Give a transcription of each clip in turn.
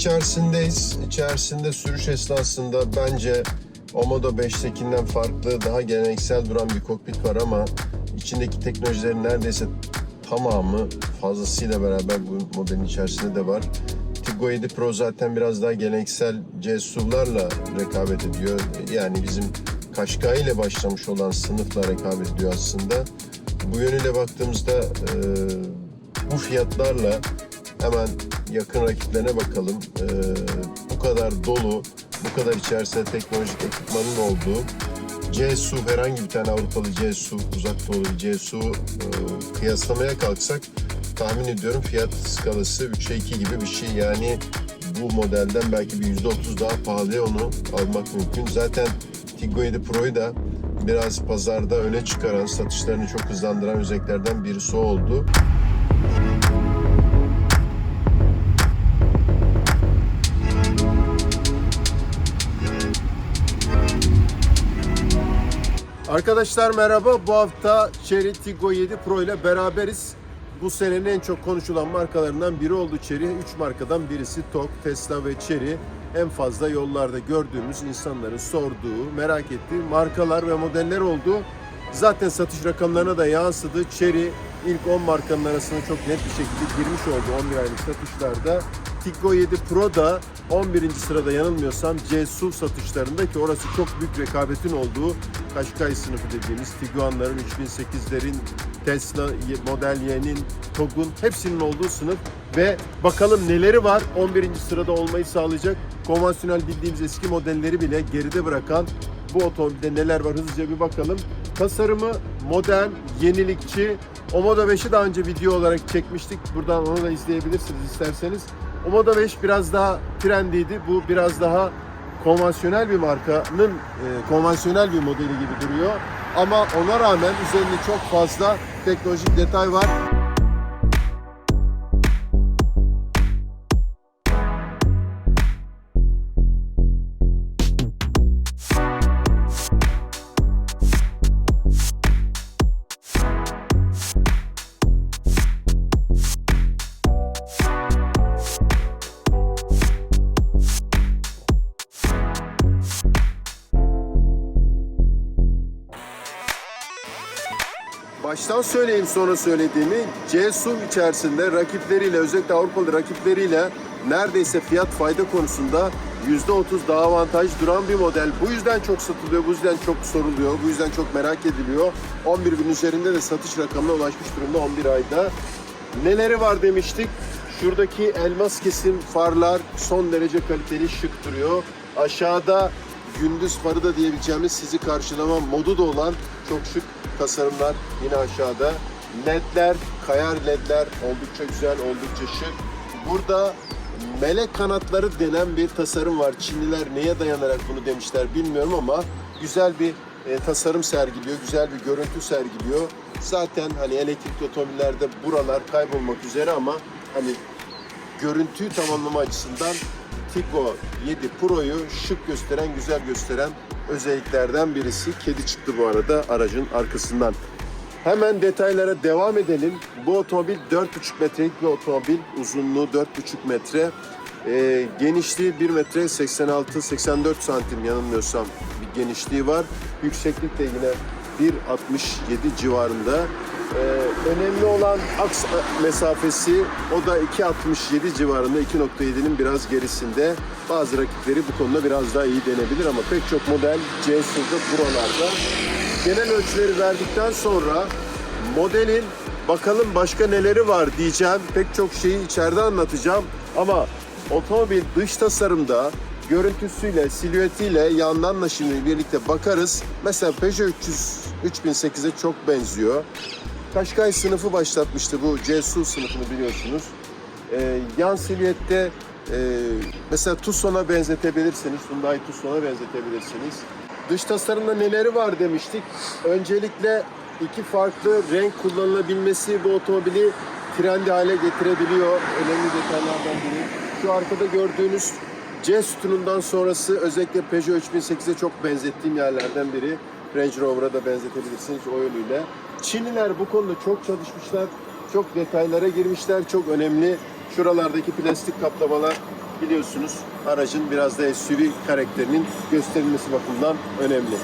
7 Pro'nun içerisindeyiz. İçerisinde sürüş esnasında bence Omodo 5'tekinden farklı, daha geleneksel duran bir kokpit var ama içindeki teknolojilerin neredeyse tamamı fazlasıyla beraber bu modelin içerisinde de var. Tiggo 7 Pro zaten biraz daha geleneksel C SUV'larla rekabet ediyor. Yani bizim Kaşkay ile başlamış olan sınıfla rekabet ediyor aslında. Bu yönüyle baktığımızda e, bu fiyatlarla hemen yakın rakiplerine bakalım. Ee, bu kadar dolu, bu kadar içerisinde teknolojik ekipmanın olduğu C SUV herhangi bir tane Avrupalı C SUV, uzak doğulu bir C SUV e, kıyaslamaya kalksak tahmin ediyorum fiyat skalası 3'e 2 gibi bir şey. Yani bu modelden belki bir %30 daha pahalıya onu almak mümkün. Zaten Tiggo 7 Pro'yu da biraz pazarda öne çıkaran, satışlarını çok hızlandıran özelliklerden birisi oldu. Arkadaşlar merhaba. Bu hafta Chery Tiggo 7 Pro ile beraberiz. Bu senenin en çok konuşulan markalarından biri oldu Chery. 3 markadan birisi TOG, Tesla ve Chery. En fazla yollarda gördüğümüz insanların sorduğu, merak ettiği markalar ve modeller oldu. Zaten satış rakamlarına da yansıdı. Chery ilk 10 markanın arasına çok net bir şekilde girmiş oldu 11 aylık satışlarda. Tiggo 7 Pro da 11. sırada yanılmıyorsam C SUV satışlarında ki orası çok büyük rekabetin olduğu Kaşkay sınıfı dediğimiz Tiguan'ların, 3008'lerin, Tesla Model Y'nin, TOG'un hepsinin olduğu sınıf ve bakalım neleri var 11. sırada olmayı sağlayacak konvansiyonel bildiğimiz eski modelleri bile geride bırakan bu otomobilde neler var hızlıca bir bakalım. Tasarımı modern, yenilikçi. Omoda 5'i daha önce video olarak çekmiştik. Buradan onu da izleyebilirsiniz isterseniz. Omoda 5 biraz daha trendiydi. Bu biraz daha konvansiyonel bir markanın e, konvansiyonel bir modeli gibi duruyor. Ama ona rağmen üzerinde çok fazla teknolojik detay var. Baştan söyleyeyim sonra söylediğimi. C SUV içerisinde rakipleriyle özellikle Avrupalı rakipleriyle neredeyse fiyat fayda konusunda %30 daha avantaj duran bir model. Bu yüzden çok satılıyor, bu yüzden çok soruluyor, bu yüzden çok merak ediliyor. 11 bin üzerinde de satış rakamına ulaşmış durumda 11 ayda. Neleri var demiştik? Şuradaki elmas kesim farlar son derece kaliteli şık duruyor. Aşağıda gündüz farı da diyebileceğimiz sizi karşılama modu da olan çok şık tasarımlar yine aşağıda. LED'ler, kayar LED'ler oldukça güzel, oldukça şık. Burada melek kanatları denen bir tasarım var. Çinliler neye dayanarak bunu demişler bilmiyorum ama güzel bir e, tasarım sergiliyor, güzel bir görüntü sergiliyor. Zaten hani elektrikli otomobillerde buralar kaybolmak üzere ama hani görüntüyü tamamlama açısından Tiggo 7 Pro'yu şık gösteren, güzel gösteren özelliklerden birisi. Kedi çıktı bu arada aracın arkasından. Hemen detaylara devam edelim. Bu otomobil 4,5 metrelik bir otomobil. Uzunluğu 4,5 metre. Ee, genişliği 1 metre 86-84 santim yanılmıyorsam bir genişliği var. Yükseklik de yine 1.67 civarında. Ee, önemli olan aks mesafesi o da 2.67 civarında 2.7'nin biraz gerisinde. Bazı rakipleri bu konuda biraz daha iyi denebilir ama pek çok model C SUV'da buralarda. Genel ölçüleri verdikten sonra modelin bakalım başka neleri var diyeceğim. Pek çok şeyi içeride anlatacağım ama otomobil dış tasarımda görüntüsüyle, silüetiyle yandan da şimdi birlikte bakarız. Mesela Peugeot 300 3008'e çok benziyor. Kaşkay sınıfı başlatmıştı bu C SUV sınıfını biliyorsunuz. Ee, yan silüette e, mesela Tucson'a benzetebilirsiniz. Hyundai Tucson'a benzetebilirsiniz. Dış tasarımda neleri var demiştik. Öncelikle iki farklı renk kullanılabilmesi bu otomobili trendi hale getirebiliyor. Önemli detaylardan biri. Şu arkada gördüğünüz C sütunundan sonrası özellikle Peugeot 3008'e çok benzettiğim yerlerden biri. Range Rover'a da benzetebilirsiniz o yönüyle. Çinliler bu konuda çok çalışmışlar. Çok detaylara girmişler. Çok önemli Şuralardaki plastik kaplamalar biliyorsunuz aracın biraz da SUV karakterinin gösterilmesi bakımından önemli.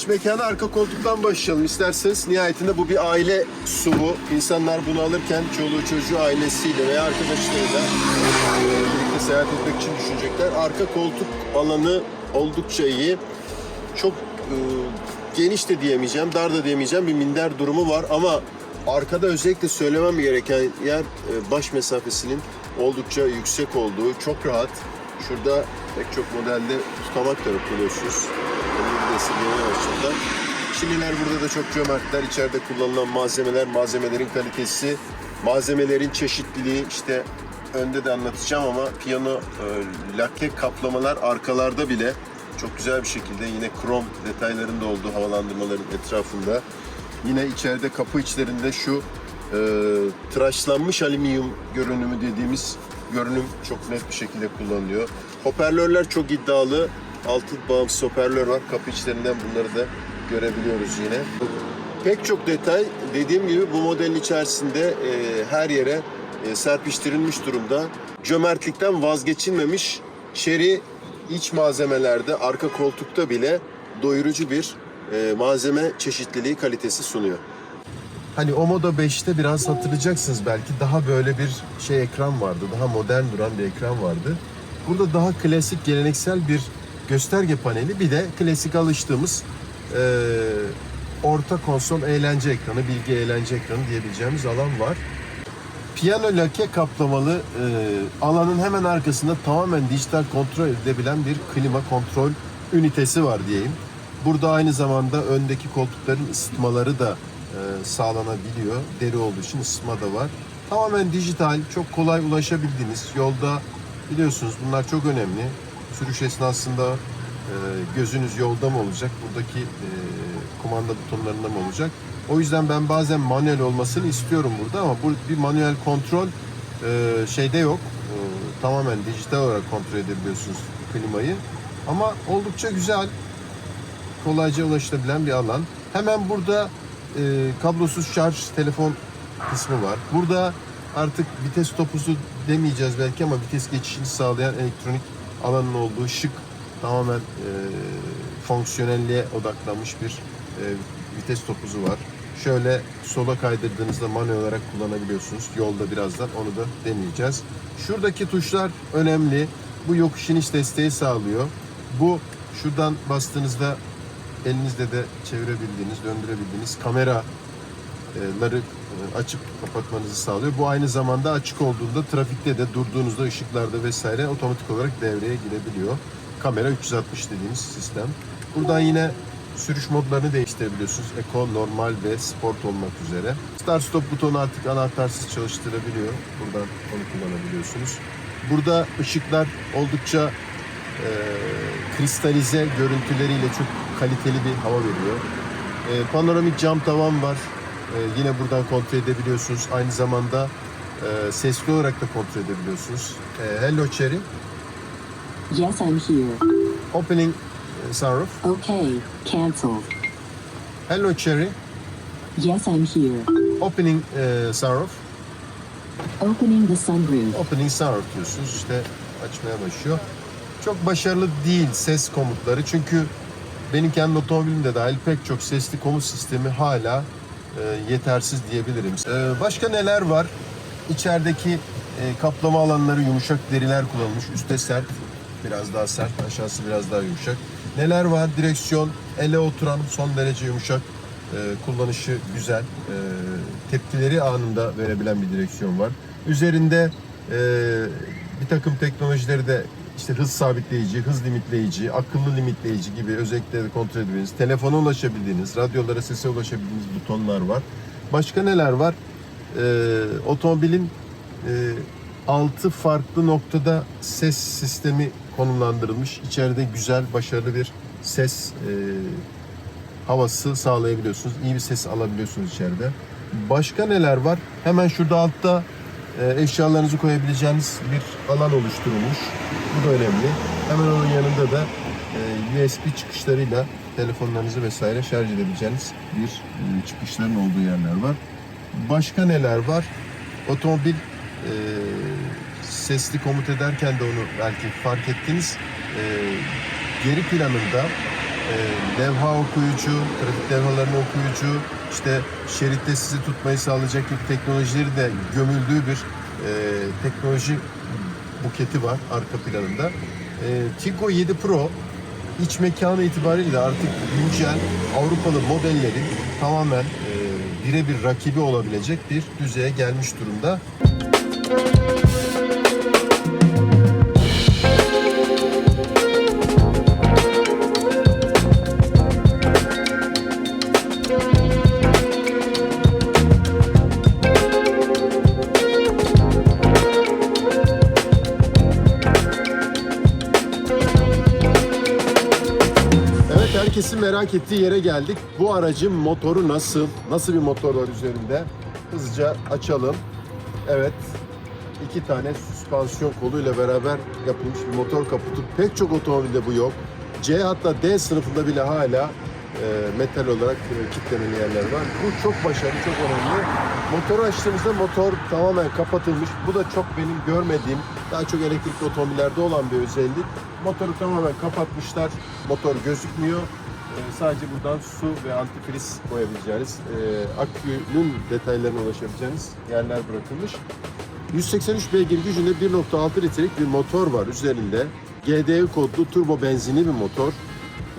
İç mekanı arka koltuktan başlayalım isterseniz. Nihayetinde bu bir aile SUV'u. İnsanlar bunu alırken çoluğu çocuğu ailesiyle veya arkadaşlarıyla birlikte seyahat etmek için düşünecekler. Arka koltuk alanı oldukça iyi. Çok e, geniş de diyemeyeceğim, dar da diyemeyeceğim bir minder durumu var ama arkada özellikle söylemem gereken yer e, baş mesafesinin oldukça yüksek olduğu, çok rahat. Şurada pek çok modelde tutamak da yok esirgemeye başladılar. Çinliler burada da çok cömertler. İçeride kullanılan malzemeler, malzemelerin kalitesi, malzemelerin çeşitliliği işte önde de anlatacağım ama piyano e, lake kaplamalar arkalarda bile çok güzel bir şekilde yine krom detaylarında olduğu havalandırmaların etrafında. Yine içeride kapı içlerinde şu e, tıraşlanmış alüminyum görünümü dediğimiz görünüm çok net bir şekilde kullanılıyor. Hoparlörler çok iddialı. Altı bağımsız hoparlör var. Kapı içlerinden bunları da görebiliyoruz yine. Pek çok detay dediğim gibi bu modelin içerisinde e, her yere e, serpiştirilmiş durumda. Cömertlikten vazgeçilmemiş Chery iç malzemelerde arka koltukta bile doyurucu bir e, malzeme çeşitliliği kalitesi sunuyor. Hani o Moda 5'te biraz hatırlayacaksınız belki daha böyle bir şey ekran vardı. Daha modern duran bir ekran vardı. Burada daha klasik geleneksel bir gösterge paneli bir de klasik alıştığımız e, orta konsol eğlence ekranı, bilgi eğlence ekranı diyebileceğimiz alan var. Piyano lake kaplamalı e, alanın hemen arkasında tamamen dijital kontrol edilebilen bir klima kontrol ünitesi var diyeyim. Burada aynı zamanda öndeki koltukların ısıtmaları da e, sağlanabiliyor. Deri olduğu için ısıtma da var. Tamamen dijital, çok kolay ulaşabildiğiniz yolda biliyorsunuz bunlar çok önemli. Sürüş esnasında e, gözünüz yolda mı olacak, buradaki e, kumanda butonlarında mı olacak? O yüzden ben bazen manuel olmasını istiyorum burada ama bu bir manuel kontrol e, şeyde yok. Tamamen dijital olarak kontrol edebiliyorsunuz klimayı. Ama oldukça güzel, kolayca ulaşılabilen bir alan. Hemen burada kablosuz şarj telefon kısmı var. Burada artık vites topuzu demeyeceğiz belki ama vites geçişini sağlayan elektronik alanın olduğu şık tamamen e, fonksiyonelliğe odaklanmış bir e, vites topuzu var. Şöyle sola kaydırdığınızda manuel olarak kullanabiliyorsunuz. Yolda birazdan onu da deneyeceğiz. Şuradaki tuşlar önemli. Bu yokuş iniş desteği sağlıyor. Bu şuradan bastığınızda elinizle de çevirebildiğiniz, döndürebildiğiniz kameraları açıp kapatmanızı sağlıyor. Bu aynı zamanda açık olduğunda trafikte de durduğunuzda ışıklarda vesaire otomatik olarak devreye girebiliyor. Kamera 360 dediğimiz sistem. Buradan yine sürüş modlarını değiştirebiliyorsunuz. Eco, normal ve sport olmak üzere. Start stop butonu artık anahtarsız çalıştırabiliyor. Buradan onu kullanabiliyorsunuz. Burada ışıklar oldukça e, kristalize görüntüleriyle çok kaliteli bir hava veriyor. E, panoramik cam tavan var. E, yine buradan kontrol edebiliyorsunuz. Aynı zamanda e, sesli olarak da kontrol edebiliyorsunuz. E, hello Cherry. Yes, I'm here. Opening e, sunroof. Okay, cancelled. Hello Cherry. Yes, I'm here. Opening e, sunroof. Opening the sunroof. Opening sunroof diyorsunuz. İşte açmaya başlıyor. Çok başarılı değil ses komutları. Çünkü benim kendi otomobilimde dahil pek çok sesli komut sistemi hala e, yetersiz diyebilirim. E, başka neler var? İçerideki e, kaplama alanları yumuşak deriler kullanılmış. Üste sert, biraz daha sert, aşağısı biraz daha yumuşak. Neler var? Direksiyon, ele oturan son derece yumuşak. E, kullanışı güzel. E, tepkileri anında verebilen bir direksiyon var. Üzerinde e, bir takım teknolojileri de işte hız sabitleyici, hız limitleyici, akıllı limitleyici gibi özellikleri kontrol edebildiğiniz, telefona ulaşabildiğiniz, radyolara, sese ulaşabildiğiniz butonlar var. Başka neler var? Ee, otomobilin e, 6 farklı noktada ses sistemi konumlandırılmış. İçeride güzel, başarılı bir ses e, havası sağlayabiliyorsunuz. İyi bir ses alabiliyorsunuz içeride. Başka neler var? Hemen şurada altta eşyalarınızı koyabileceğiniz bir alan oluşturulmuş. Bu da önemli. Hemen onun yanında da e, USB çıkışlarıyla telefonlarınızı vesaire şarj edebileceğiniz bir e, çıkışların olduğu yerler var. Başka neler var? Otomobil e, sesli komut ederken de onu belki fark ettiniz. E, geri planında levha okuyucu, trafik levhalarını okuyucu, işte şeritte sizi tutmayı sağlayacak gibi teknolojileri de gömüldüğü bir e, teknoloji buketi var arka planında. E, Tiggo 7 Pro iç mekanı itibariyle artık güncel Avrupalı modellerin tamamen e, birebir rakibi olabilecek bir düzeye gelmiş durumda. Evet merak ettiği yere geldik. Bu aracın motoru nasıl? Nasıl bir motor var üzerinde? Hızlıca açalım. Evet. iki tane süspansiyon koluyla beraber yapılmış bir motor kaputu. Pek çok otomobilde bu yok. C hatta D sınıfında bile hala e, metal olarak e, kilitlemeli yerler var. Bu çok başarılı, çok önemli. Motoru açtığımızda motor tamamen kapatılmış. Bu da çok benim görmediğim, daha çok elektrikli otomobillerde olan bir özellik. Motoru tamamen kapatmışlar. Motor gözükmüyor. E, sadece buradan su ve antifriz koyabileceğiniz, e, akünün detaylarına ulaşabileceğiniz yerler bırakılmış. 183 beygir gücünde 1.6 litrelik bir motor var üzerinde. GDE kodlu turbo benzinli bir motor.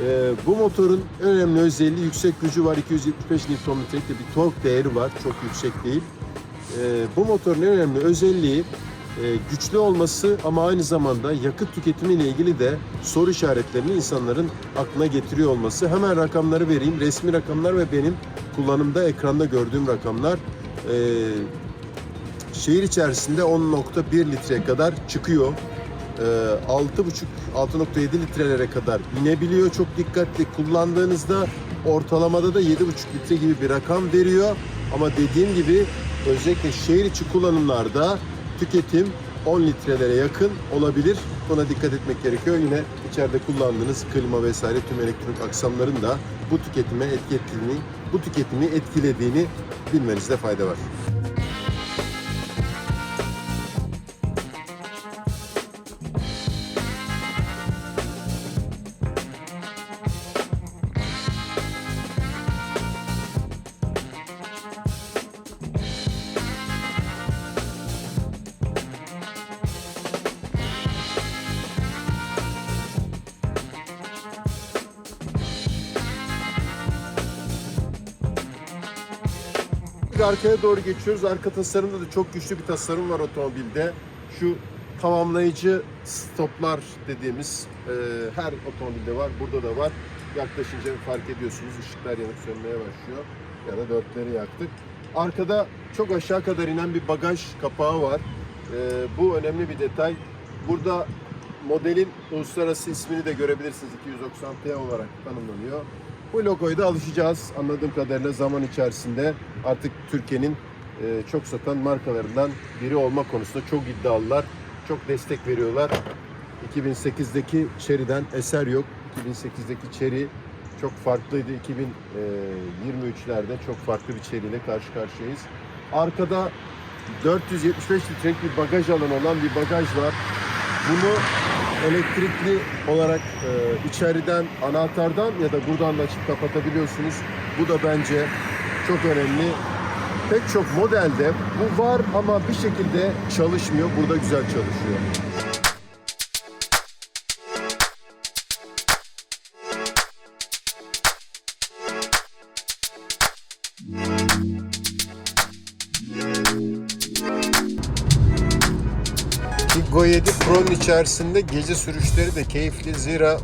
Ee, bu motorun önemli özelliği yüksek gücü var. 275 Nm'lik bir tork değeri var. Çok yüksek değil. Ee, bu motorun önemli özelliği e, güçlü olması ama aynı zamanda yakıt tüketimi ile ilgili de soru işaretlerini insanların aklına getiriyor olması. Hemen rakamları vereyim. Resmi rakamlar ve benim kullanımda ekranda gördüğüm rakamlar. Ee, şehir içerisinde 10.1 litreye kadar çıkıyor. Ee, 6.5 6.7 litrelere kadar inebiliyor. Çok dikkatli kullandığınızda ortalamada da 7.5 litre gibi bir rakam veriyor. Ama dediğim gibi özellikle şehir içi kullanımlarda tüketim 10 litrelere yakın olabilir. Buna dikkat etmek gerekiyor. Yine içeride kullandığınız klima vesaire tüm elektronik aksamların da bu tüketime etki ettiğini, bu tüketimi etkilediğini bilmenizde fayda var. Arkaya doğru geçiyoruz. Arka tasarımda da çok güçlü bir tasarım var otomobilde. Şu tamamlayıcı stoplar dediğimiz e, her otomobilde var. Burada da var. Yaklaşınca fark ediyorsunuz ışıklar yanıp sönmeye başlıyor. Ya da dörtleri yaktık. Arkada çok aşağı kadar inen bir bagaj kapağı var. E, bu önemli bir detay. Burada modelin uluslararası ismini de görebilirsiniz. 290T olarak tanımlanıyor. Bu logoya da alışacağız anladığım kadarıyla zaman içerisinde artık Türkiye'nin e, çok satan markalarından biri olma konusunda çok iddialılar. Çok destek veriyorlar. 2008'deki Chery'den eser yok. 2008'deki Chery çok farklıydı. 2023'lerde çok farklı bir Chery ile karşı karşıyayız. Arkada 475 litrelik bir bagaj alanı olan bir bagaj var. Bunu elektrikli olarak e, içeriden anahtardan ya da buradan da açıp kapatabiliyorsunuz. Bu da bence çok önemli. Pek çok modelde bu var ama bir şekilde çalışmıyor. Burada güzel çalışıyor. Tiggo 7 Pro'nun içerisinde gece sürüşleri de keyifli. Zira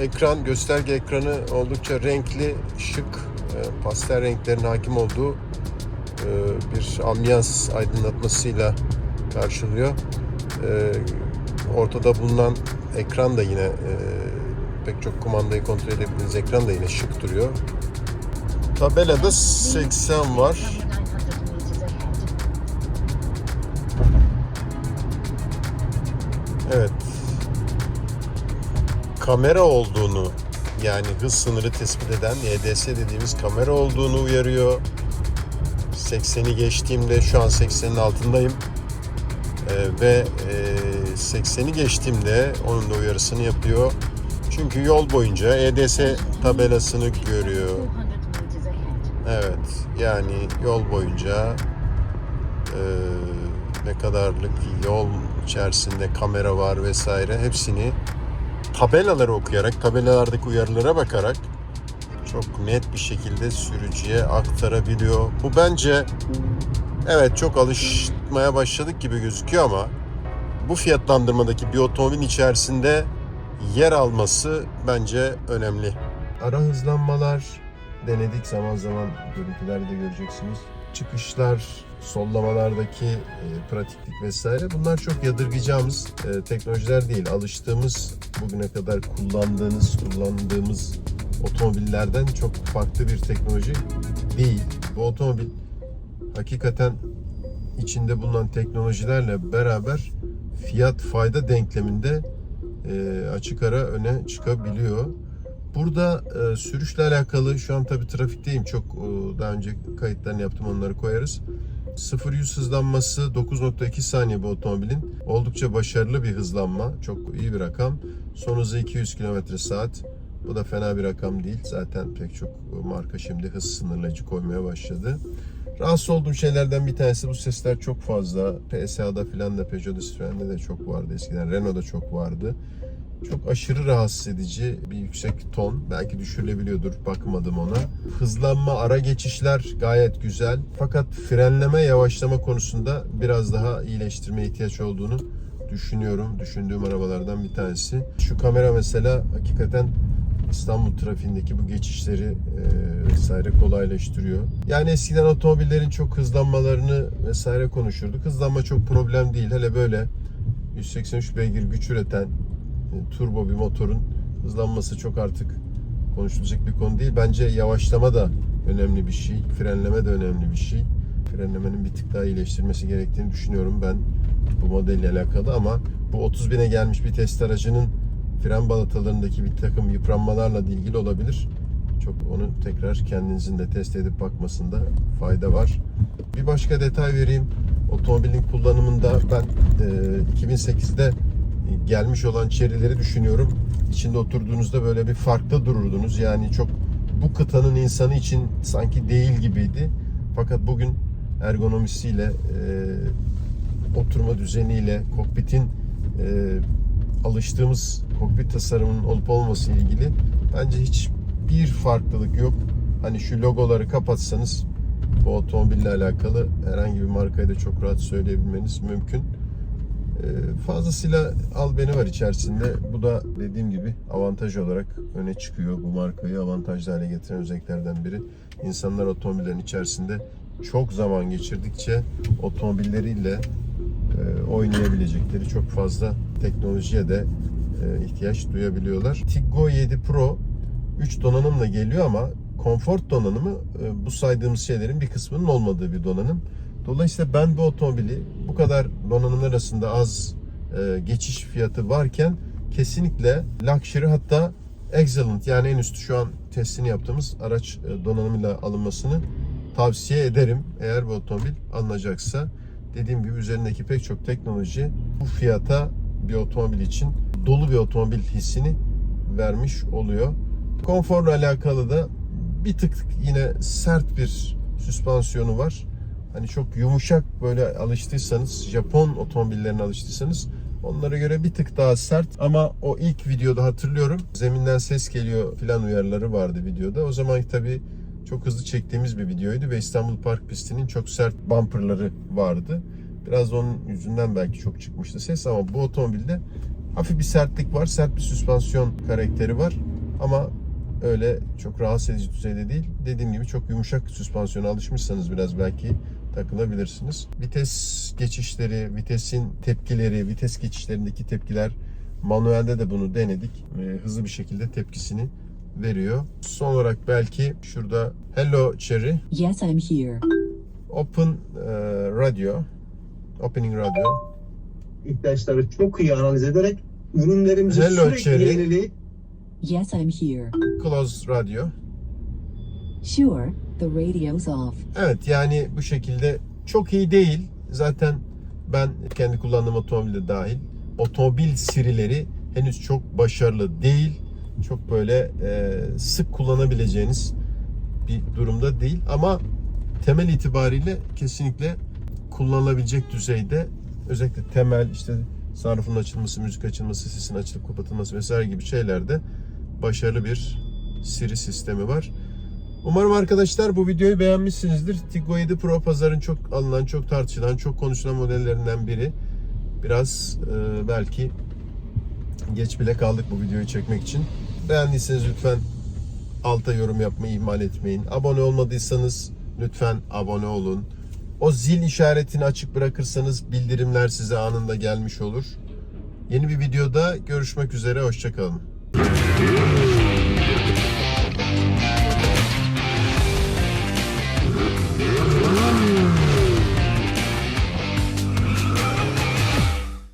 ekran, gösterge ekranı oldukça renkli, şık, e, pastel renklerin hakim olduğu e, bir ambiyans aydınlatmasıyla karşılıyor. E, Ortada bulunan ekran da yine pek çok kumandayı kontrol edebildiğiniz ekran da yine şık duruyor. Tabelada 80 var. Kamera olduğunu yani hız sınırı tespit eden YDS dediğimiz kamera olduğunu uyarıyor. 80'i geçtiğimde şu an 80'in altındayım. Ee, ve e, 80'i geçtiğimde onun da uyarısını yapıyor. Çünkü yol boyunca EDS tabelasını görüyor. 400 meters ahead. Evet yani yol boyunca e, ne kadarlık yol içerisinde kamera var vesaire hepsini tabelaları okuyarak, tabelalardaki uyarılara bakarak çok net bir şekilde sürücüye aktarabiliyor. Bu bence evet çok alışmaya başladık gibi gözüküyor ama bu fiyatlandırmadaki bir otomobilin içerisinde yer alması bence önemli. Ara hızlanmalar denedik zaman zaman görüntülerde göreceksiniz. Çıkışlar, sollamalardaki e, pratiklik vesaire bunlar çok yadırgayacağımız e, teknolojiler değil. Alıştığımız bugüne kadar kullandığınız, kullandığımız otomobillerden çok farklı bir teknoloji değil. Bu otomobil hakikaten içinde bulunan teknolojilerle beraber fiyat fayda denkleminde e, açık ara öne çıkabiliyor. Burada e, sürüşle alakalı şu an tabii trafikteyim. Çok e, daha önce kayıtlarını yaptım onları koyarız. 0-100 hızlanması 9.2 saniye bu otomobilin. Oldukça başarılı bir hızlanma. Çok iyi bir rakam. Son hızı 200 km saat. Bu da fena bir rakam değil. Zaten pek çok marka şimdi hız sınırlayıcı koymaya başladı. Rahatsız olduğum şeylerden bir tanesi bu sesler çok fazla. PSA'da filan da Peugeot Citroen'de de çok vardı eskiden. Renault'da çok vardı. Çok aşırı rahatsız edici bir yüksek ton. Belki düşürülebiliyordur. Bakmadım ona. Hızlanma, ara geçişler gayet güzel. Fakat frenleme, yavaşlama konusunda biraz daha iyileştirmeye ihtiyaç olduğunu düşünüyorum. Düşündüğüm arabalardan bir tanesi. Şu kamera mesela hakikaten İstanbul trafiğindeki bu geçişleri e, vesaire kolaylaştırıyor. Yani eskiden otomobillerin çok hızlanmalarını vesaire konuşurduk. Hızlanma çok problem değil. Hele böyle 183 beygir güç üreten turbo bir motorun hızlanması çok artık konuşulacak bir konu değil. Bence yavaşlama da önemli bir şey. Frenleme de önemli bir şey. Frenlemenin bir tık daha iyileştirmesi gerektiğini düşünüyorum ben bu modelle alakalı ama bu 30 bine gelmiş bir test aracının fren balatalarındaki bir takım yıpranmalarla ilgili olabilir. Çok onu tekrar kendinizin de test edip bakmasında fayda var. Bir başka detay vereyim. Otomobilin kullanımında ben e, 2008'de gelmiş olan çerileri düşünüyorum. İçinde oturduğunuzda böyle bir farklı dururdunuz. Yani çok bu kıtanın insanı için sanki değil gibiydi. Fakat bugün ergonomisiyle, e, oturma düzeniyle, kokpitin e, alıştığımız kokpit tasarımının olup olması ile ilgili bence hiç bir farklılık yok. Hani şu logoları kapatsanız bu otomobille alakalı herhangi bir markayı da çok rahat söyleyebilmeniz mümkün. Ee, fazlasıyla al beni var içerisinde. Bu da dediğim gibi avantaj olarak öne çıkıyor. Bu markayı avantajlı hale getiren özelliklerden biri. İnsanlar otomobillerin içerisinde çok zaman geçirdikçe otomobilleriyle e, oynayabilecekleri çok fazla teknolojiye de e, ihtiyaç duyabiliyorlar. Tiggo 7 Pro 3 donanımla geliyor ama konfor donanımı e, bu saydığımız şeylerin bir kısmının olmadığı bir donanım. Dolayısıyla ben bu otomobili bu kadar donanımlar arasında az e, geçiş fiyatı varken kesinlikle luxury hatta excellent yani en üstü şu an testini yaptığımız araç e, donanımıyla alınmasını tavsiye ederim. Eğer bu otomobil alınacaksa dediğim gibi üzerindeki pek çok teknoloji bu fiyata bir otomobil için dolu bir otomobil hissini vermiş oluyor. Konforla alakalı da bir tık yine sert bir süspansiyonu var. Hani çok yumuşak böyle alıştıysanız, Japon otomobillerine alıştıysanız onlara göre bir tık daha sert ama o ilk videoda hatırlıyorum zeminden ses geliyor filan uyarıları vardı videoda. O zaman tabii çok hızlı çektiğimiz bir videoydu ve İstanbul Park pistinin çok sert bumperları vardı. Biraz onun yüzünden belki çok çıkmıştı ses ama bu otomobilde hafif bir sertlik var. Sert bir süspansiyon karakteri var. Ama öyle çok rahatsız edici düzeyde değil. Dediğim gibi çok yumuşak süspansiyona alışmışsanız biraz belki takılabilirsiniz. Vites geçişleri, vitesin tepkileri, vites geçişlerindeki tepkiler manuelde de bunu denedik. Hızlı bir şekilde tepkisini veriyor. Son olarak belki şurada Hello Cherry Yes, I'm here. Open e, Radio Opening Radio ihtiyaçları çok iyi analiz ederek ürünlerimizi Hello, sürekli Cherry. yenileyip Yes, I'm here. Close radio. Sure, the radio's off. Evet yani bu şekilde çok iyi değil. Zaten ben kendi kullandığım otomobilde dahil otomobil sirileri henüz çok başarılı değil. Çok böyle e, sık kullanabileceğiniz bir durumda değil ama temel itibariyle kesinlikle kullanılabilecek düzeyde özellikle temel işte sunroofun açılması, müzik açılması, sesin açılıp kapatılması vesaire gibi şeylerde başarılı bir Siri sistemi var. Umarım arkadaşlar bu videoyu beğenmişsinizdir. Tiggo 7 Pro pazarın çok alınan, çok tartışılan, çok konuşulan modellerinden biri. Biraz e, belki geç bile kaldık bu videoyu çekmek için. Beğendiyseniz lütfen alta yorum yapmayı ihmal etmeyin. Abone olmadıysanız lütfen abone olun. O zil işaretini açık bırakırsanız bildirimler size anında gelmiş olur. Yeni bir videoda görüşmek üzere. Hoşçakalın.